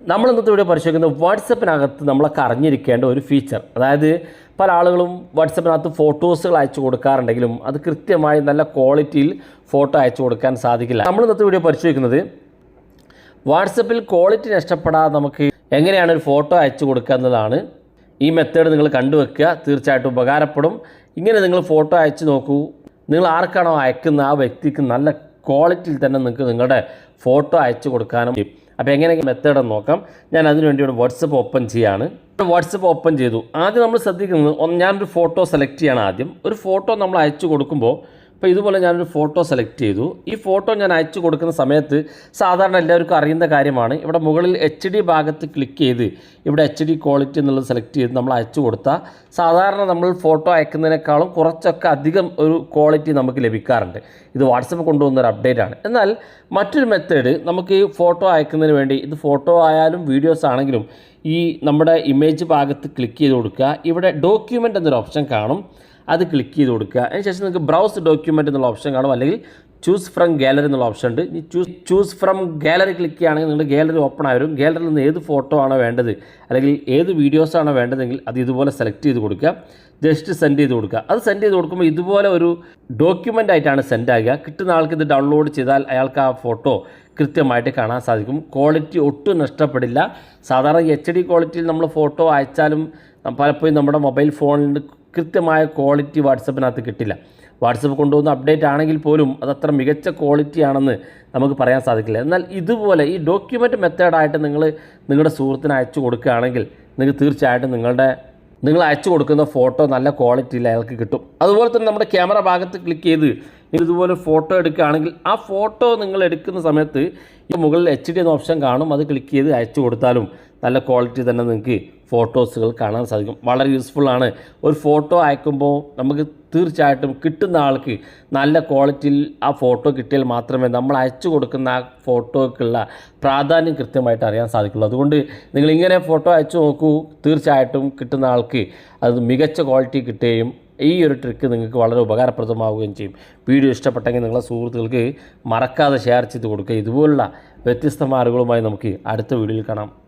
നമ്മൾ ഇന്നത്തെ വീഡിയോ പരിശോധിക്കുന്നത് വാട്സപ്പിനകത്ത് നമ്മളൊക്കെ അറിഞ്ഞിരിക്കേണ്ട ഒരു ഫീച്ചർ അതായത് പല ആളുകളും വാട്സപ്പിനകത്ത് ഫോട്ടോസുകൾ അയച്ചു കൊടുക്കാറുണ്ടെങ്കിലും അത് കൃത്യമായി നല്ല ക്വാളിറ്റിയിൽ ഫോട്ടോ അയച്ചു കൊടുക്കാൻ സാധിക്കില്ല. നമ്മൾ ഇന്നത്തെ വീഡിയോ പരിശോധിക്കുന്നത് വാട്സപ്പിൽ ക്വാളിറ്റി നഷ്ടപ്പെടാതെ നമുക്ക് എങ്ങനെയാണ് ഒരു ഫോട്ടോ അയച്ചു കൊടുക്കുക എന്നതാണ്. ഈ മെത്തേഡ് നിങ്ങൾ കണ്ടുവെക്കുക തീർച്ചയായിട്ടും ഉപകാരപ്പെടും. ഇങ്ങനെ നിങ്ങൾ ഫോട്ടോ അയച്ചു നോക്കൂ. നിങ്ങൾ ആർക്കാണോ അയക്കുന്ന ആ വ്യക്തിക്ക് നല്ല ക്വാളിറ്റിയിൽ തന്നെ നിങ്ങൾക്ക് നിങ്ങളുടെ ഫോട്ടോ അയച്ചു കൊടുക്കാനും. അപ്പോൾ എങ്ങനെ മെത്തേഡ് എന്ന് നോക്കാം. ഞാൻ അതിനുവേണ്ടി ഇവിടെ വാട്സപ്പ് ഓപ്പൺ ചെയ്യാണ്. വാട്സപ്പ് ഓപ്പൺ ചെയ്തു. ആദ്യം നമ്മൾ ശ്രദ്ധിക്കുന്നത് ഞാനൊരു ഫോട്ടോ സെലക്ട് ചെയ്യണം ആദ്യം. ഒരു ഫോട്ടോ നമ്മൾ അയച്ചു കൊടുക്കുമ്പോൾ അപ്പോൾ ഇതുപോലെ ഞാനൊരു ഫോട്ടോ സെലക്ട് ചെയ്തു. ഈ ഫോട്ടോ ഞാൻ അയച്ചു കൊടുക്കുന്ന സമയത്ത് സാധാരണ എല്ലാവർക്കും അറിയുന്ന കാര്യമാണ്. ഇവിടെ മുകളിൽ എച്ച് ഡി ഭാഗത്ത് ക്ലിക്ക് ചെയ്ത് ഇവിടെ എച്ച് ഡി ക്വാളിറ്റി എന്നുള്ളത് സെലക്ട് ചെയ്ത് നമ്മൾ അയച്ചു കൊടുത്താൽ സാധാരണ നമ്മൾ ഫോട്ടോ അയക്കുന്നതിനേക്കാളും കുറച്ചൊക്കെ അധികം ഒരു ക്വാളിറ്റി നമുക്ക് ലഭിക്കാറുണ്ട്. ഇത് വാട്സപ്പ് കൊണ്ടുവന്ന ഒരു അപ്ഡേറ്റ് ആണ്. എന്നാൽ മറ്റൊരു മെത്തേഡ് നമുക്ക് ഈ ഫോട്ടോ അയക്കുന്നതിന് വേണ്ടി ഇത് ഫോട്ടോ ആയാലും വീഡിയോസ് ആണെങ്കിലും ഈ നമ്മുടെ ഇമേജ് ഭാഗത്ത് ക്ലിക്ക് ചെയ്ത് കൊടുക്കുക. ഇവിടെ ഡോക്യുമെന്റ് എന്നൊരു ഓപ്ഷൻ കാണും. അത് ക്ലിക്ക് ചെയ്ത് കൊടുക്കുക. അതിനുശേഷം നിങ്ങൾക്ക് ബ്രൗസ് ഡോക്യുമെന്റ് എന്നുള്ള ഓപ്ഷൻ കാണും. അല്ലെങ്കിൽ ചൂസ് ഫ്രം ഗാലറി എന്നുള്ള ഓപ്ഷൻ ഉണ്ട്. ഈ choose choose from gallery click ചെയ്യുകയാണെങ്കിൽ നിങ്ങൾ ഗാലറി ഓപ്പൺ ആയിരും ഗാലറിയിൽ നിന്ന് ഏത് ഫോട്ടോ ആണോ വേണ്ടത് അല്ലെങ്കിൽ ഏത് വീഡിയോസ് ആണോ വേണ്ടതെങ്കിൽ അത് ഇതുപോലെ സെലക്ട് ചെയ്ത് കൊടുക്കുക. ജസ്റ്റ് സെൻഡ് ചെയ്ത് കൊടുക്കുക. അത് സെൻഡ് ചെയ്ത് കൊടുക്കുമ്പോൾ ഇതുപോലെ ഒരു ഡോക്യുമെന്റ് ആയിട്ടാണ് സെൻഡ് ആകുക. കിട്ടുന്ന ആൾക്ക് ഇത് ഡൗൺലോഡ് ചെയ്താൽ അയാൾക്ക് ആ ഫോട്ടോ കൃത്യമായിട്ട് കാണാൻ സാധിക്കും. ക്വാളിറ്റി ഒട്ടും നഷ്ടപ്പെടില്ല. സാധാരണ എച്ച് ഡി ക്വാളിറ്റിയിൽ നമ്മൾ ഫോട്ടോ അയച്ചാലും പലപ്പോഴും നമ്മുടെ മൊബൈൽ ഫോണിൽ കൃത്യമായ ക്വാളിറ്റി വാട്സപ്പിനകത്ത് കിട്ടില്ല. വാട്സപ്പ് കൊണ്ടുവന്ന അപ്ഡേറ്റ് ആണെങ്കിൽ പോലും അതത്ര മികച്ച ക്വാളിറ്റി ആണെന്ന് നമുക്ക് പറയാൻ സാധിക്കില്ല. എന്നാൽ ഇതുപോലെ ഈ ഡോക്യുമെന്റ് മെത്തേഡായിട്ട് നിങ്ങൾ നിങ്ങളുടെ സുഹൃത്തിന് അയച്ചു കൊടുക്കുകയാണെങ്കിൽ നിങ്ങൾക്ക് തീർച്ചയായിട്ടും നിങ്ങളുടെ നിങ്ങൾ അയച്ചു കൊടുക്കുന്ന ഫോട്ടോ നല്ല ക്വാളിറ്റിയിൽ അയാൾക്ക് കിട്ടും. അതുപോലെ തന്നെ നമ്മുടെ ക്യാമറ ഭാഗത്ത് ക്ലിക്ക് ചെയ്ത് ഇതുപോലെ ഫോട്ടോ എടുക്കുകയാണെങ്കിൽ ആ ഫോട്ടോ നിങ്ങൾ എടുക്കുന്ന സമയത്ത് ഈ മുകളിൽ എച്ച് ഡി എന്ന ഓപ്ഷൻ കാണും. അത് ക്ലിക്ക് ചെയ്ത് അയച്ചു കൊടുത്താലും നല്ല ക്വാളിറ്റി തന്നെ നിങ്ങൾക്ക് ഫോട്ടോസുകൾ കാണാൻ സാധിക്കും. വളരെ യൂസ്ഫുൾ ആണ്. ഒരു ഫോട്ടോ അയക്കുമ്പോൾ നമുക്ക് തീർച്ചയായിട്ടും കിട്ടുന്ന ആൾക്ക് നല്ല ക്വാളിറ്റിയിൽ ആ ഫോട്ടോ കിട്ടിയാൽ മാത്രമേ നമ്മൾ അയച്ചു കൊടുക്കുന്ന ആ ഫോട്ടോയ്ക്കുള്ള പ്രാധാന്യം കൃത്യമായിട്ട് അറിയാൻ സാധിക്കുള്ളൂ. അതുകൊണ്ട് നിങ്ങൾ ഇങ്ങനെ ഫോട്ടോ അയച്ചു നോക്കൂ. തീർച്ചയായിട്ടും കിട്ടുന്ന ആൾക്ക് അത് മികച്ച ക്വാളിറ്റി കിട്ടുകയും ഈ ഒരു ട്രിക്ക് നിങ്ങൾക്ക് വളരെ ഉപകാരപ്രദമാവുകയും ചെയ്യും. വീഡിയോ ഇഷ്ടപ്പെട്ടെങ്കിൽ നിങ്ങളെ സുഹൃത്തുക്കൾക്ക് മറക്കാതെ ഷെയർ ചെയ്ത് കൊടുക്കുക. ഇതുപോലുള്ള വ്യത്യസ്ത മാർഗങ്ങളുമായി നമുക്ക് അടുത്ത വീഡിയോയിൽ കാണാം.